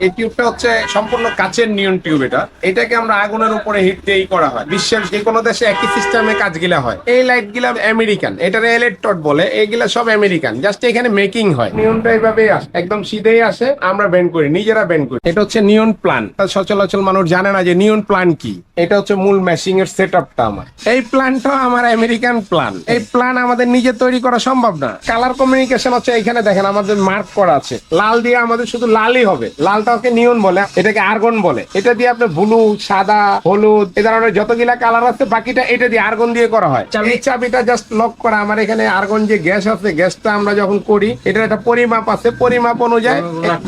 এই টিউবটা হচ্ছে সম্পূর্ণ কাচের নিয়ন টিউব এটা। এটাকে আমরা আগুনের উপরে হিট দিয়েই করা হয়। বিশ্বের যে কোনো দেশে একই সিস্টেমে হয়। এই লাইটগুলা আমেরিকান ইলেকট্রড বলে। এইগুলা সব আমেরিকান। জাস্ট এখানে মেকিং হয়। নিয়নটা এইভাবেই আসে একদম সিধেই আসে। আমরা করি। নিজেরা করি। এটা হচ্ছে নিয়ন সচলাচল মানুষ জানে না যে নিয়ন প্ল্যান কি। এটা হচ্ছে মূল ম্যাশিং এর সেট আপটা আমার। এই প্ল্যানটা আমার আমেরিকান প্ল্যান এই প্ল্যান আমাদের নিজে তৈরি করা সম্ভব না। কালার কমিউনিকেশন হচ্ছে এখানে দেখেন, আমাদের মার্ক করা আছে। লাল দিয়ে আমাদের শুধু লালই হবে। লালটাকে নিয়ন বলে এটাকে আর্গন বলে। এটা দিয়ে আপনি ব্লু সাদা হলুদ এ ধরনের যতগুলা কালার আছে বাকিটা এটা দিয়ে আর্গন দিয়ে করা হয়। এই চাবিটা জাস্ট লক করা। আমার এখানে আর্গন যে গ্যাস আছে গ্যাসটা আমরা যখন করি এটার একটা পরিমাপ আছে। পরিমাপ অনুযায়ী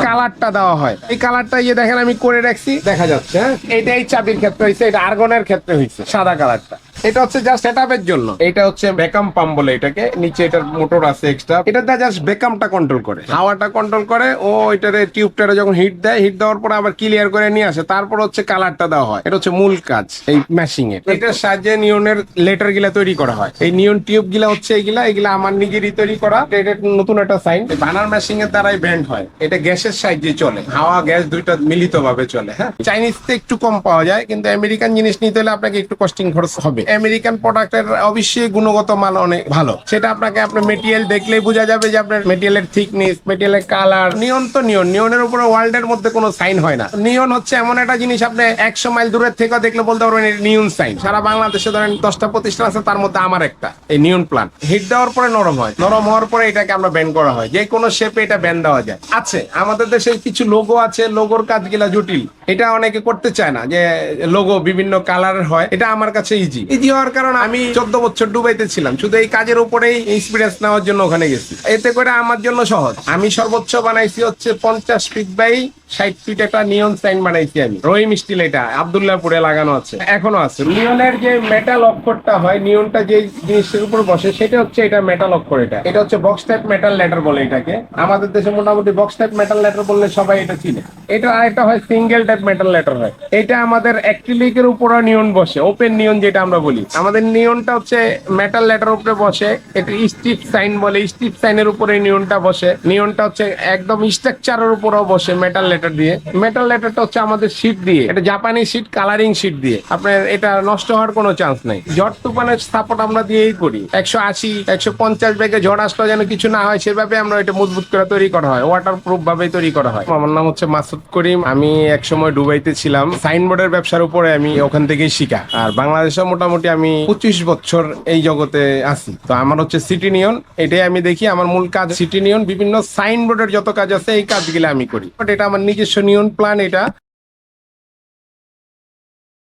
কালারটা দেওয়া হয়। এই কালারটা ইয়ে দেখেন আমি করে রাখছি। দেখা যাচ্ছে হ্যাঁ? এটাই চাবির ক্ষেত্রে হয়েছে এটা আর্গনের ক্ষেত্রে হয়েছে সাদা কালারটা। এটা হচ্ছে জাস্ট সেটআপের জন্য। এটা হচ্ছে বেকাম পাম্প বলে এটাকে। নিচে এটার মোটর আছে এক্সট্রা এটা দিয়ে জাস্ট বেকামটা কন্ট্রোল করে। হাওয়াটা কন্ট্রোল করে, ও এটারে টিউবটারে যখন হিট দেয় হিট দেওয়ার পরে আবার ক্লিয়ার করে নিয়ে আসে। তারপর হচ্ছে কালারটা দেওয়া হয়। এটা হচ্ছে মূল কাজ এই ম্যাশিং এর। এটার সাহায্যে নিয়নের লেটার গিলা তৈরি করা হয়। এই নিয়ন টিউব গিলা হচ্ছে এগুলা এগুলা আমার নিজেরই তৈরি করা। এটা নতুন একটা সাইন বানার ম্যাশিং এর দ্বারাই ব্যান্ড হয়। এটা গ্যাসের সাহায্যে চলে। হাওয়া, গ্যাস দুইটা মিলিত ভাবে চলে হ্যাঁ? চাইনিজতে একটু কম পাওয়া যায়, কিন্তু আমেরিকান জিনিস নিতে হলে আপনাকে একটু কস্টিং খরচ হবে। আমেরিকান প্রোডাক্টের অবশ্যই গুণগত মান অনেক ভালো। সেটা আপনাকে আপনার মেটেরিয়াল দেখলেই বোঝা যাবে যে আপনার মেটেরিয়ালের থিকনেস মেটেরিয়ালের কালার নিয়ন তো নিয়ন, নিয়নের উপরে ওয়ার্ল্ডের মধ্যে কোনো সাইন হয় না। নিয়ন হচ্ছে এমন একটা জিনিস আপনি একশো মাইল দূরের থেকে দেখলে বলতে পারবেন নিয়ন সাইন সারা বাংলাদেশে ধরেন দশটা প্রতিষ্ঠান আছে, তার মধ্যে আমার একটা, এই নিয়ন প্লান হিট দেওয়ার পরে নরম হয়। নরম হওয়ার পরে এটাকে আমরা ব্যান করা হয়। যে কোনো শেপে এটা ব্যান দেওয়া যায়। আছে, আমাদের দেশে কিছু লোগো আছে লোগোর কাজগুলা জটিল। এটা অনেকে করতে চায় না, যে লোগো বিভিন্ন কালার হয়, এটা আমার কাছে ইজি ইজি হওয়ার কারণ আমি চোদ্দ বছর ডুবাইতে ছিলাম, শুধু এই কাজের উপরেই এক্সপিরিয়েন্স নেওয়ার জন্য ওখানে গেছি। এতে করে আমার জন্য সহজ। আমি সর্বোচ্চ বানাইছি হচ্ছে পঞ্চাশ ফিট বাই ষাট ফিট একটা নিয়ন সাইন বানাইছি আমি। রহিম স্টিল এটা, আবদুল্লাহপুরে লাগানো আছে, এখনও আছে। নিয়নের যে মেটাল অক্ষরটা হয় নিয়নটা যে জিনিসের উপর বসে, সেটা হচ্ছে এটা মেটাল অক্ষর এটা। এটা হচ্ছে বক্স টাইপ মেটাল লেটার বলে এটাকে। আমাদের দেশে মোটামুটি বক্স টাইপ মেটাল লেটার বললে সবাই এটা চিনে। এটা আরেকটা হয় সিঙ্গেল টাইপ মেটাল লেটার হয়। এটা আমাদের অ্যাক্রিলিকের উপর নিয়ন বসে ওপেন নিয়ন যেটা আমরা বলি। আমাদের নিয়নটা হচ্ছে মেটাল লেটার উপরে বসে, এটা স্টিপ সাইন বলে স্টিপ সাইনের উপরে নিয়নটা বসে। নিয়নটা হচ্ছে একদম স্ট্রাকচারের উপরেও বসে মেটাল লেটার দিয়ে। মেটাল লেটারটা হচ্ছে আমাদের শীট দিয়ে। এটা জাপানি শীট কালারিং শীট দিয়ে। আপনার এটা নষ্ট হওয়ার কোনো চান্স নাই। ঝড় তুফানের সাপোর্ট আমরা দিয়েই করি। একশো আশি, একশো পঞ্চাশ ব্যাগে ঝড় আসলে যেন কিছু না হয়, সেভাবে আমরা এটা মজবুত করে তৈরি করা হয়। ওয়াটার প্রুফ ভাবে তৈরি করা হয়। আমার নাম হচ্ছে মাসুদ করিম। আমি এক সময় দুবাইতে ছিলাম। সাইনবোর্ডের ব্যবসার উপরে আমি ওখান থেকেই শিখা। আর বাংলাদেশে মোটামুটি আমি পঁচিশ বছর এই জগতে আছি। তো আমার হচ্ছে সিটি নিয়ন এটাই আমি দেখি। আমার মূল কাজ সিটি নিয়ন বিভিন্ন সাইনবোর্ডের যত কাজ আছে, এই কাজগুলো আমি করি। বাট এটা আমার নিজস্ব নিয়ন প্ল্যান এটা।